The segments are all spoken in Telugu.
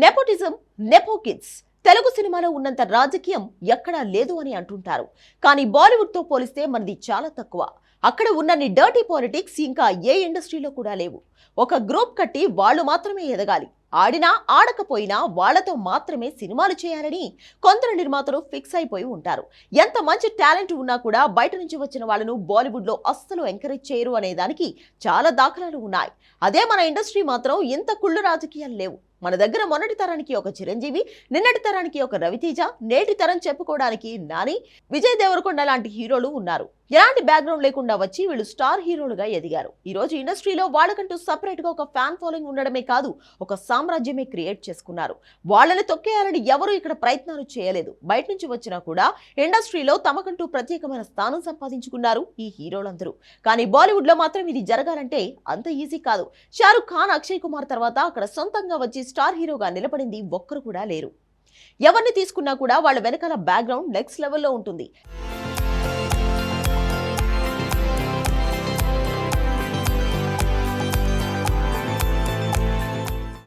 నెపోటిజం నెపో కిడ్స్ తెలుగు సినిమాలో ఉన్నంత రాజకీయం ఎక్కడా లేదు అని అంటుంటారు. కానీ బాలీవుడ్తో పోలిస్తే మనది చాలా తక్కువ. అక్కడ ఉన్నన్ని డర్టీ పాలిటిక్స్ ఇంకా ఏ ఇండస్ట్రీలో కూడా లేవు. ఒక గ్రూప్ కట్టి వాళ్ళు మాత్రమే ఎదగాలి. ఆడినా ఆడకపోయినా వాళ్ళతో మాత్రమే సినిమాలు చేయాలని కొందరు నిర్మాతలు ఫిక్స్ అయిపోయి ఉంటారు. ఎంత మంచి టాలెంట్ ఉన్నా కూడా బయట నుంచి వచ్చిన వాళ్ళను బాలీవుడ్లో అస్సలు ఎంకరేజ్ చేయరు అనే దానికి చాలా దాఖలాలు ఉన్నాయి. అదే మన ఇండస్ట్రీ మాత్రం ఇంత కుళ్ళు రాజకీయాలు లేవు. మన దగ్గర మొన్నటి తరానికి ఒక చిరంజీవి నిన్నటి తరానికి ఒక రవితేజ నేటి తరం చెప్పుకోవడానికి నాని విజయ్ దేవరకొండ లాంటి హీరోలు ఉన్నారు. ఎలాంటి బ్యాక్గ్రౌండ్ లేకుండా వచ్చి వీళ్ళు స్టార్ హీరోలుగా ఎదిగారు. ఈ రోజు ఇండస్ట్రీలో వాళ్ళకంటూ సపరేట్గా ఒక ఫ్యాన్ ఫాలోయింగ్ ఉండడమే కాదు ఒక సామ్రాజ్యమే క్రియేట్ చేసుకున్నారు. వాళ్ళని తొక్కేయాలని ఎవరు ఇక్కడ ప్రయత్నాలు చేయలేదు. బయట నుంచి వచ్చినా కూడా ఇండస్ట్రీలో తమకంటూ ప్రత్యేకమైన స్థానం సంపాదించుకున్నారు ఈ హీరోలందరూ. కానీ బాలీవుడ్లో మాత్రం ఇది జరగాలంటే అంత ఈజీ కాదు. షారుఖ్ ఖాన్ అక్షయ్ కుమార్ తర్వాత అక్కడ సొంతంగా వచ్చి స్టార్ హీరోగా నిలబడింది ఒక్కరు కూడా లేరు. ఎవరిని తీసుకున్నా కూడా వాళ్ళ వెనకాల బ్యాక్గ్రౌండ్ నెక్స్ట్ లెవెల్లో ఉంటుంది.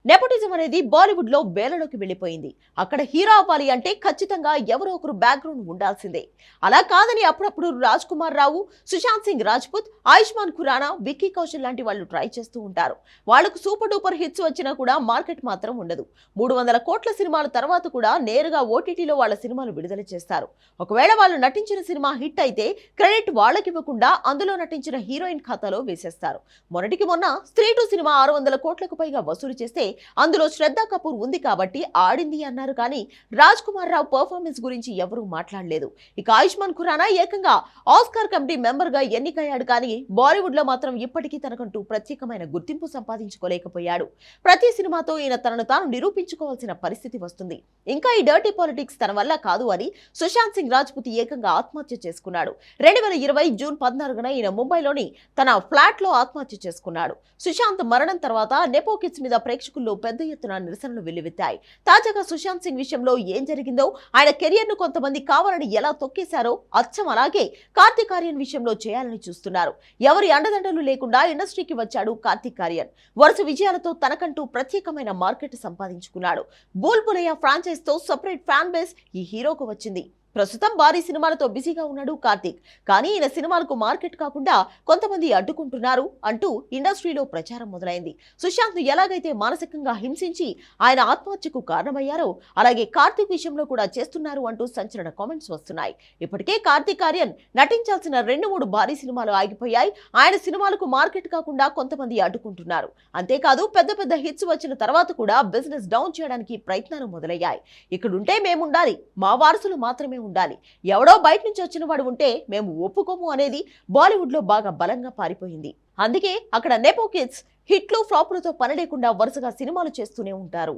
Deputy నెపోటిజం అనేది బాలీవుడ్లో వేలలోకి వెళ్ళిపోయింది. అక్కడ హీరో అవ్వాలి అంటే ఖచ్చితంగా ఎవరో ఒకరు బ్యాక్గ్రౌండ్ ఉండాల్సిందే. అలా కాదని అప్పుడప్పుడు రాజ్ కుమార్ రావు సుశాంత్ సింగ్ రాజ్పుత్ ఆయుష్మాన్ ఖురానా విక్కీ కౌశల్ లాంటి వాళ్ళు ట్రై చేస్తూ ఉంటారు. వాళ్ళకు సూపర్ డూపర్ హిట్స్ వచ్చినా కూడా మార్కెట్ మాత్రం ఉండదు. మూడు వందల కోట్ల సినిమాల తర్వాత కూడా నేరుగా ఓటీటీలో వాళ్ళ సినిమాలు విడుదల చేస్తారు. ఒకవేళ వాళ్ళు నటించిన సినిమా హిట్ అయితే క్రెడిట్ వాళ్ళకి ఇవ్వకుండా అందులో నటించిన హీరోయిన్ ఖాతాలో వేసేస్తారు. మొన్నటికి మొన్న స్త్రీ టూ సినిమా ఆరు వందల కోట్లకు పైగా వసూలు చేస్తే అందులో శ్రద్ధా కపూర్ ఉంది కాబట్టి ఆడింది అన్నారు కానీ రాజ్ కుమార్ రావు పర్ఫార్మెన్స్ గురించి ఎవరూ మాట్లాడలేదు. ఇక ఆయుష్మాన్ ఖురానా ఏకంగా ఆస్కార్ కమిటీ మెంబర్గా ఎన్నికయ్యాడు కానీ బాలీవుడ్లో మాత్రం ఇప్పటికీ తనకంటూ ప్రత్యేకమైన గుర్తింపు సంపాదించుకోలేకపోయాడు. ప్రతి సినిమాతో ఈయన తనను తాను నిరూపించుకోవాల్సిన పరిస్థితి వస్తుంది. ఇంకా ఈ డర్టీ పాలిటిక్స్ తన వల్ల కాదు అని సుశాంత్ సింగ్ రాజ్పుత్ ఏకంగా ఆత్మహత్య చేసుకున్నాడు. రెండు వేల ఇరవై జూన్ పద్నాలుగున ఈయన ముంబైలోని తన ఫ్లాట్లో ఆత్మహత్య చేసుకున్నాడు. సుశాంత్ మరణం తర్వాత నెపో కిడ్స్ మీద ప్రేక్షకుల్లో పెద్ద ఎత్తున నిరసనలు వెల్లువెత్తాయి. తాజాగా సుశాంత్ సింగ్ విషయంలో ఏం జరిగిందో ఆయన కెరియర్ను కొంతమంది కావాలని ఎలా తొక్కేశారో అచ్చం అలాగే కార్తిక్ ఆర్యన్ విషయంలో చేయాలని చూస్తున్నారు. ఎవరి అండదండలు లేకుండా ఇండస్ట్రీకి వచ్చాడు కార్తిక్ ఆర్యన్. వరుస విజయాలతో తనకంటూ ప్రత్యేకమైన మార్కెట్ సంపాదించుకున్నాడు. బూల్బులయ్య ఫ్రాంచైజ్తో సపరేట్ ఫ్యాన్ బేస్ ఈ హీరోకు వచ్చింది. ప్రస్తుతం భారీ సినిమాలతో బిజీగా ఉన్నాడు కార్తీక్. కానీ ఈయన సినిమాలకు మార్కెట్ కాకుండా కొంతమంది అడ్డుకుంటున్నారు అంటూ ఇండస్ట్రీలో ప్రచారం మొదలైంది. సుశాంత్ ఎలాగైతే మానసికంగా హింసించి ఆయన ఆత్మహత్యకు కారణమయ్యారో అలాగే కార్తీక్ విషయంలో కూడా చేస్తున్నారు అంటూ సంచలన కామెంట్స్ వస్తున్నాయి. ఇప్పటికే కార్తీక్ ఆర్యన్ నటించాల్సిన రెండు మూడు భారీ సినిమాలు ఆగిపోయాయి. ఆయన సినిమాలకు మార్కెట్ కాకుండా కొంతమంది అడ్డుకుంటున్నారు. అంతేకాదు పెద్ద పెద్ద హిట్స్ వచ్చిన తర్వాత కూడా బిజినెస్ డౌన్ చేయడానికి ప్రయత్నాలు మొదలయ్యాయి. ఇక్కడుంటే మేముండాలి. మా వారసులు మాత్రమే ఉండాలి. ఎవడో బయట నుంచి వచ్చిన వాడు ఉంటే మేము ఒప్పుకోము అనేది బాలీవుడ్లో బాగా బలంగా పారిపోయింది. అందుకే అక్కడ నెపో కిడ్స్ హిట్లు ఫ్లాపులతో పని లేకుండా వరుసగా సినిమాలు చేస్తూనే ఉంటారు.